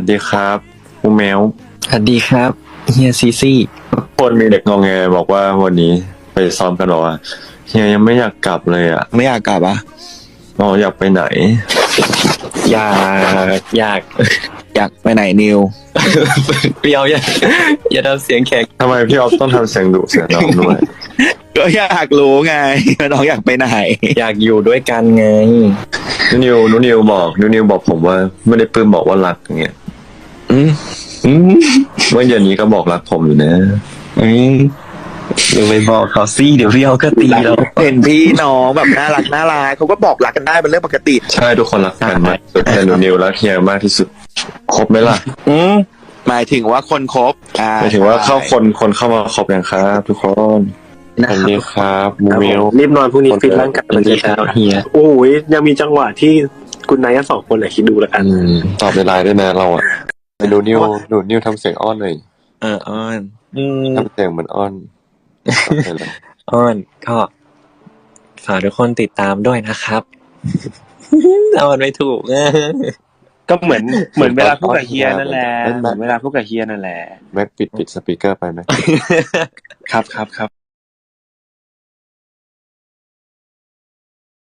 วัสดีครับอูแมวสวัสดีครับเฮียซีซี่คนมีเด็กงองแงบอกว่าวันนี้ไปซ้อมกันหรอวะเฮียยังไม่อยากกลับเลยอะไม่อยากกลับอะอ๋ออยากไปไหน อยากอยาก อยากไปไหนนิวเปรียวอย่าอย่าทำเสียงแข็งทำไมพี่ออฟต้องทำเสียงดุเสียงดังด้วยก็อยากรู้ไงว่าน้องอยากไปไหน อยากอยู่ด้วยกันไงนุนิวนุนิวบอกนุนิวบอกผมว่า ไม่ได้ปลื้มบอกว่ารักอย่างเงี้ย อืมอืมเมื่อเย็นนี้ก็บอกรักผมอยู่นะอืมเดี๋ยวไปบอกเขาสิเดี๋ยวพี่เขาก็ตีเราเห็นพี่น้องแบบน่ารักน่ารักเขาก็บอกรักกันได้เป็นเรื่องปกติ ใช่ทุกคนรักกันมากที่สุดแต่นุนิวรักเฮียมากที่สุด ครบไหมล่ะ อืมหมายถึงว่าคนคบอ่าหมายถึงว่าเข้าคนคนเข้ามาครบยังครับ ทุกคนสวัสดีครับมูมิวรีบนอนพรุ่งนี้ฟิตร่างกายสวัสดีครับเฮียโอ้ยยังมีจังหวะที่คุณนายทั้งสองคนเลยคิดดูแล้วกันอืมตอบในไลน์ด้วยนะเราอะ หนูนิวหนูนิวทำเสียงอ้อนหน่อยเอออ้อนอืมทำเสียงเหมือนอ้อนตอบไปเลยอ้อนก็ฝากทุกคนติดตามด้วยนะครับ อ้อนไม่ถูก ก็เหมือนเหมือนเวลาพูดกับเฮียนั่นแหละเหมือนเวลาพูดกับเฮียนั่นแหละ แม็กปิดปิดสปีกเกอร์ไปไหม ครับครับครับ